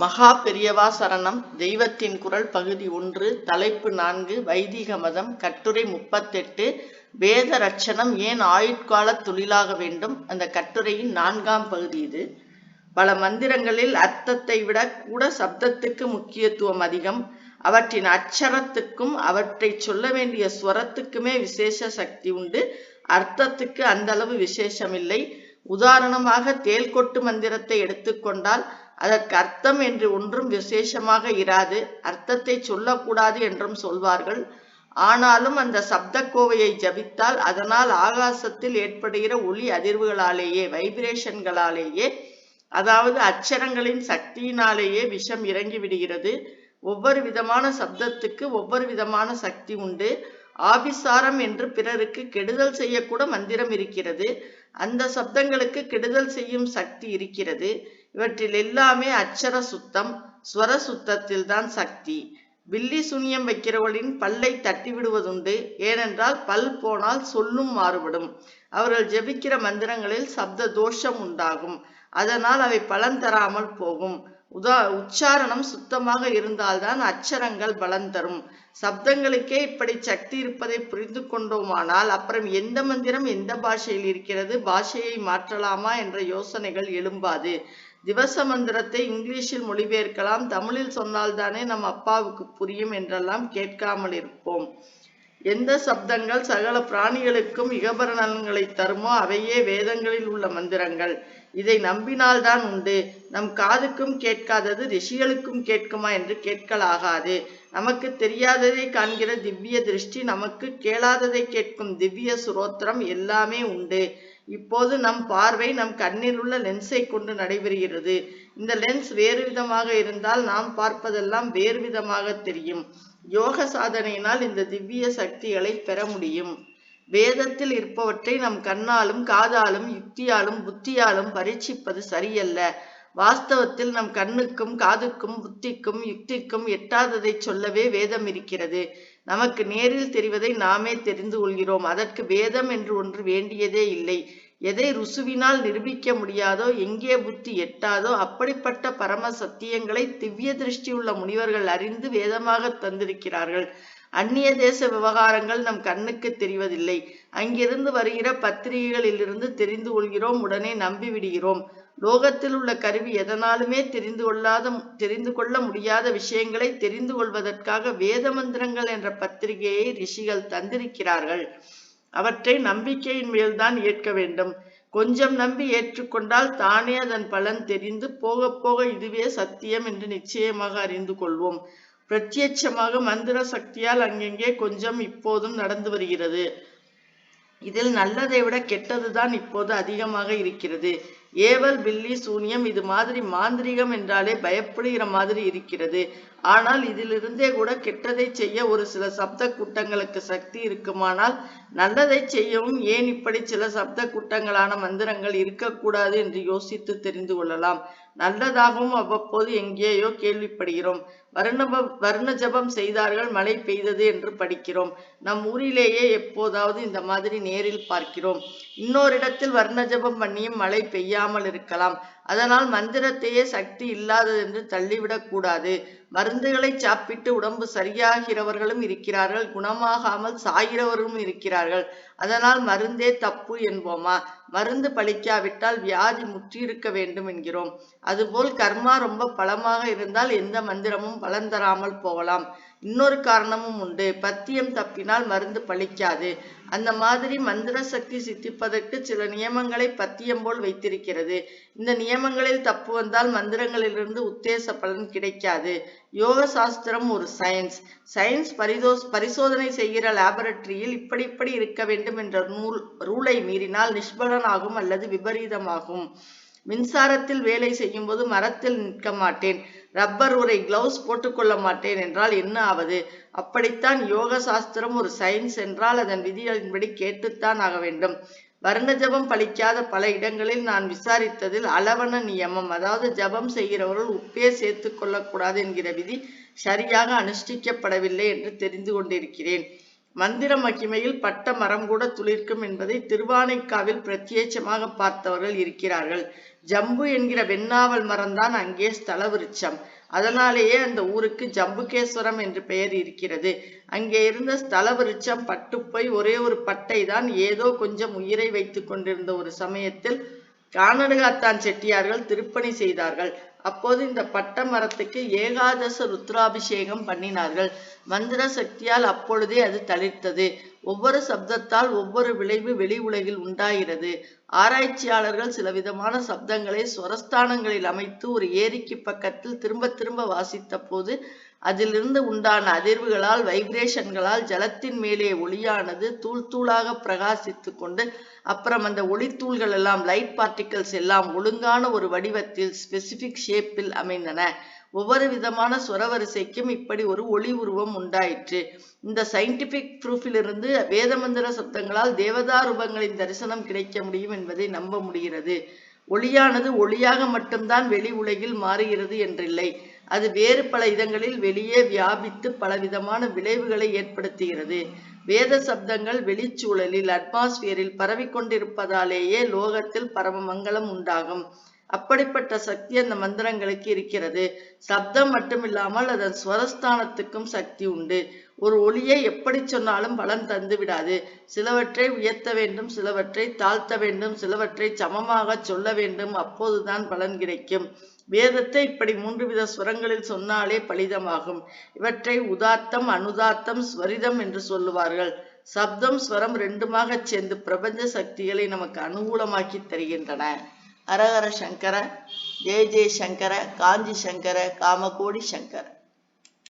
மகா பெரியவா சரணம். தெய்வத்தின் குரல் பகுதி ஒன்று தலைப்பு நான்கு வைதிக மதம் கட்டுரை முப்பத்தெட்டு வேத ரட்சணம் ஏன் ஆயுட்கால தொழிலாக வேண்டும்? அந்த கட்டுரையின் நான்காம் பகுதி இது. பல மந்திரங்களில் அர்த்தத்தை விட கூட சப்தத்துக்கு முக்கியத்துவம் அதிகம். அவற்றின் அச்சரத்துக்கும் அவற்றை சொல்ல வேண்டிய ஸ்வரத்துக்குமே விசேஷ சக்தி உண்டு. அர்த்தத்துக்கு அந்த அளவு விசேஷமில்லை. உதாரணமாக தேல்கொட்டு மந்திரத்தை எடுத்துக்கொண்டால் அதற்கு அர்த்தம் என்று ஒன்றும் விசேஷமாக இராது. அர்த்தத்தை சொல்லக்கூடாது என்றும் சொல்வார்கள். ஆனாலும் அந்த சப்த கோவையை ஜபித்தால் அதனால் ஆகாசத்தில் ஏற்படுகிற ஒளி அதிர்வுகளாலேயே வைப்ரேஷன்களாலேயே அதாவது அச்சரங்களின் சக்தியினாலேயே விஷம் இறங்கி விடுகிறது. ஒவ்வொரு விதமான சப்தத்துக்கு ஒவ்வொரு விதமான சக்தி உண்டு. ஆபிசாரம் என்று பிறருக்கு கெடுதல் செய்யக்கூட மந்திரம் இருக்கிறது. அந்த சப்தங்களுக்கு கெடுதல் செய்யும் சக்தி இருக்கிறது. இவற்றில் எல்லாமே அச்சர சுத்தம் ஸ்வர சுத்தத்தில் தான் சக்தி. வில்லி சுனியம் வைக்கிறவளின் பல்லை தட்டி விடுவதுண்டு ஏனென்றால் பல் போனால் சொல்லும் மாறுபடும். அவர்கள் ஜெபிக்கிற மந்திரங்களில் சப்த தோஷம் உண்டாகும். அதனால் அவை பலன் தராமல் போகும். உதா உச்சாரணம் சுத்தமாக இருந்தால்தான் அச்சரங்கள் பலன் தரும். சப்தங்களுக்கே இப்படி சக்தி இருப்பதை புரிந்து கொண்டோமானால் அப்புறம் எந்த மந்திரம் எந்த பாஷையில் இருக்கிறது பாஷையை மாற்றலாமா என்ற யோசனைகள் எழும்பாது. திவச மந்திரத்தை இங்கிலீஷில் மொழிபெயர்க்கலாம் தமிழில் சொன்னால்தானே நம் அப்பாவுக்கு புரியும் என்றெல்லாம் கேட்காமல் இருப்போம். எந்த சப்தங்கள் சகல பிராணிகளுக்கும் இகபர நலன்களை தருமோ அவையே வேதங்களில் உள்ள மந்திரங்கள். இதை நம்பினால்தான் உண்டு. நம் காதுக்கும் கேட்காதது ரிஷிகளுக்கும் கேட்குமா என்று கேட்கலாகாது. நமக்கு தெரியாததை காண்கிற திவ்ய திருஷ்டி நமக்கு கேளாததை கேட்கும் திவ்ய சுரோத்திரம் எல்லாமே உண்டு. இப்போது நம் பார்வை நம் கண்ணில் உள்ள லென்ஸை கொண்டு நடைபெறுகிறது. இந்த லென்ஸ் வேறு விதமாக இருந்தால் நாம் பார்ப்பதெல்லாம் வேறு விதமாக தெரியும். யோக சாதனையினால் இந்த திவ்ய சக்திகளை பெற முடியும். வேதத்தில் இருப்பவற்றை நம் கண்ணாலும் காதாலும் யுக்தியாலும் புத்தியாலும் பரீட்சிப்பது சரியல்ல. வாஸ்தவத்தில் நம் கண்ணுக்கும் காதுக்கும் புத்திக்கும் யுக்திக்கும் எட்டாததை சொல்லவே வேதம் இருக்கிறது. நமக்கு நேரில் தெரிவதை நாமே தெரிந்து கொள்கிறோம். அதற்கு வேதம் என்று ஒன்று வேண்டியதே இல்லை. எதை ருசுவினால் நிரூபிக்க முடியாதோ எங்கே புத்தி எட்டாதோ அப்படிப்பட்ட பரம சத்தியங்களை திவ்ய திருஷ்டி உள்ள முனிவர்கள் அறிந்து வேதமாக தந்திருக்கிறார்கள். அந்நிய தேச விவகாரங்கள் நம் கண்ணுக்கு தெரிவதில்லை. அங்கிருந்து வருகிற பத்திரிகைகளிலிருந்து தெரிந்து கொள்கிறோம் உடனே நம்பிவிடுகிறோம். லோகத்தில் உள்ள கருவி எதனாலுமே தெரிந்து கொள்ளாத தெரிந்து கொள்ள முடியாத விஷயங்களை தெரிந்து கொள்வதற்காக வேத மந்திரங்கள் என்ற பத்திரிகையை ரிஷிகள் தந்திருக்கிறார்கள். அவற்றை நம்பிக்கையின் மேல்தான் ஏற்க வேண்டும். கொஞ்சம் நம்பி ஏற்றுக்கொண்டால் தானே அதன் பலன் தெரிந்து போக போக இதுவே சத்தியம் என்று நிச்சயமாக அறிந்து கொள்வோம். பிரத்யட்சமாக மந்திர சக்தியால் அங்கெங்கே கொஞ்சம் இப்போதும் நடந்து வருகிறது. இதில் நல்லதை விட கெட்டதுதான் இப்போது அதிகமாக இருக்கிறது. ஏவல் பில்லி சூனியம் இது மாதிரி மாந்திரிகம் என்றாலே பயப்படுகிற மாதிரி இருக்கிறது. ஆனால் இதிலிருந்தே கூட கெட்டதை செய்ய ஒரு சில சப்த கூட்டங்களுக்கு சக்தி இருக்குமானால் நல்லதை செய்யவும் ஏன் இப்படி சில சப்த கூட்டங்களான மந்திரங்கள் இருக்கக்கூடாது என்று யோசித்து தெரிந்து கொள்ளலாம். நல்லதாகவும் அவ்வப்போது எங்கேயோ கேள்விப்படுகிறோம். வருணப வருண ஜபம் செய்தார்கள் மழை பெய்தது என்று படிக்கிறோம். நம் ஊரிலேயே எப்போதாவது இந்த மாதிரி நேரில் பார்க்கிறோம். இன்னொரு இடத்தில் வர்ண ஜபம் பண்ணியும் மழை பெய்யாமல் இருக்கலாம். அதனால் மந்திரத்தையே சக்தி இல்லாதது என்று தள்ளிவிடக் கூடாது. மருந்துகளை சாப்பிட்டு உடம்பு சரியாகிறவர்களும் இருக்கிறார்கள் குணமாகாமல் சாகிறவர்களும் இருக்கிறார்கள். அதனால் மருந்தே தப்பு என்போமா? மருந்து பழிக்காவிட்டால் வியாதி முற்றியிருக்க வேண்டும் என்கிறோம். அதுபோல் கர்மா ரொம்ப பலமாக இருந்தால் எந்த மந்திரமும் பலன் தராமல் போகலாம். இன்னொரு காரணமும் உண்டு. பத்தியம் தப்பினால் மருந்து பழிக்காது. அந்த மாதிரி மந்திர சக்தி சித்திப்பதற்கு சில நியமங்களை பத்தியம் போல் வைத்திருக்கிறது. இந்த நியமங்களில் தப்பு வந்தால் மந்திரங்களிலிருந்து உத்தேச பலன் கிடைக்காது. யோக சாஸ்திரம் ஒரு சயின்ஸ் சயின்ஸ் பரிதோஸ் பரிசோதனை செய்கிற லேபரட்டரியில் இப்படி இப்படி இருக்க வேண்டும் என்ற நூல் ரூலை மீறினால் திறனாகும் அல்லது விபரீதமாகும். மின்சாரத்தில் வேலை செய்யும் போது மரத்தில் நிற்க மாட்டேன். ரப்பர் உரை கிளவுஸ் போட்டுக்கொள்ள மாட்டேன் என்றால் என்ன ஆவது? அப்படித்தான் யோக சாஸ்திரம் ஒரு சயின்ஸ் என்றால் அதன் விதிகளின்படி கேட்டுத்தான் ஆக வேண்டும். வர்ண ஜபம் பலிக்காத பல இடங்களில் நான் விசாரித்ததில் அளவன நியமம் அதாவது ஜபம் செய்கிறவர்கள் உப்பே சேர்த்து கொள்ளக்கூடாது என்கிற விதி சரியாக அனுஷ்டிக்கப்படவில்லை என்று தெரிந்து கொண்டிருக்கிறேன். மந்திர மகிமையில் பட்ட மரம் கூட துளிர்க்கும் என்பதை திருவானைக்காவில் பிரத்யேட்சமாக பார்த்தவர்கள் இருக்கிறார்கள். ஜம்பு என்கிற வெண்ணாவல் மரம்தான் அங்கே ஸ்தல விருட்சம். அதனாலேயே அந்த ஊருக்கு ஜம்புகேஸ்வரம் என்று பெயர் இருக்கிறது. அங்கே இருந்த ஸ்தல விருட்சம் பட்டுப்போய் ஒரே ஒரு பட்டை தான் ஏதோ கொஞ்சம் உயிரை வைத்துக் கொண்டிருந்த ஒரு சமயத்தில் கானடுகாத்தான் செட்டியார்கள் திருப்பணி செய்தார்கள். அப்போது இந்த பட்ட மரத்துக்கு ஏகாதச ருத்ராபிஷேகம் பண்ணினார்கள். மந்திர சக்தியால் அப்பொழுதே அது தளிர்த்தது. ஒவ்வொரு சப்தத்தால் ஒவ்வொரு விளைவு வெளி உலகில் உண்டாகிறது. ஆராய்ச்சியாளர்கள் சில விதமான சப்தங்களை ஸ்வரஸ்தானங்களில் அமைத்து ஒரு ஏரிக்கு பக்கத்தில் திரும்ப திரும்ப வாசித்த போது அதிலிருந்து உண்டான அதிர்வுகளால் வைப்ரேஷன்களால் ஜலத்தின் மேலே ஒளியானது தூள் தூளாக பிரகாசித்து கொண்டு அப்புறம் அந்த ஒளித்தூள்கள் எல்லாம் லைட் பார்ட்டிகல்ஸ் எல்லாம் ஒழுங்கான ஒரு வடிவத்தில் ஸ்பெசிபிக் ஷேப்பில் அமைந்தன. ஒவ்வொரு விதமான சுரவரிசைக்கும் இப்படி ஒரு ஒளி உருவம் உண்டாயிற்று. இந்த சயின்டிபிக் ப்ரூஃபிலிருந்து வேதமந்திர சப்தங்களால் தேவதா ரூபங்களின் தரிசனம் கிடைக்க முடியும் என்பதை நம்ப முடிகிறது. ஒளியானது ஒளியாக மட்டும்தான் வெளி உலகில் மாறுகிறது என்றில்லை. அது வேறு பல இடங்களில் வெளியே வியாபித்து பலவிதமான விளைவுகளை ஏற்படுத்துகிறது. வேத சப்தங்கள் வெளிச்சூழலில் அட்மாஸ்பியரில் பரவிக்கொண்டிருப்பதாலேயே லோகத்தில் பரமமங்கலம் உண்டாகும். அப்படிப்பட்ட சக்தி அந்த மந்திரங்களுக்கு இருக்கிறது. சப்தம் மட்டுமில்லாமல் அதன் ஸ்வரஸ்தானத்துக்கும் சக்தி உண்டு. ஒரு ஒளியை எப்படி சொன்னாலும் பலன் தந்து விடாது. சிலவற்றை உயர்த்த வேண்டும் சிலவற்றை தாழ்த்த வேண்டும் சிலவற்றை சமமாக சொல்ல வேண்டும் அப்போதுதான் பலன் கிடைக்கும். வேதத்தை இப்படி மூன்று வித ஸ்வரங்களில் சொன்னாலே பலிதமாகும். இவற்றை உதாத்தம் அனுதாத்தம் ஸ்வரிதம் என்று சொல்லுவார்கள். சப்தம் ஸ்வரம் ரெண்டுமாக சேர்ந்து பிரபஞ்ச சக்திகளை நமக்கு அனுகூலமாக்கி தருகின்றன. ஹரஹர சங்கர ஜெய ஜெய சங்கர காஞ்சி சங்கர காமகோடி சங்கர.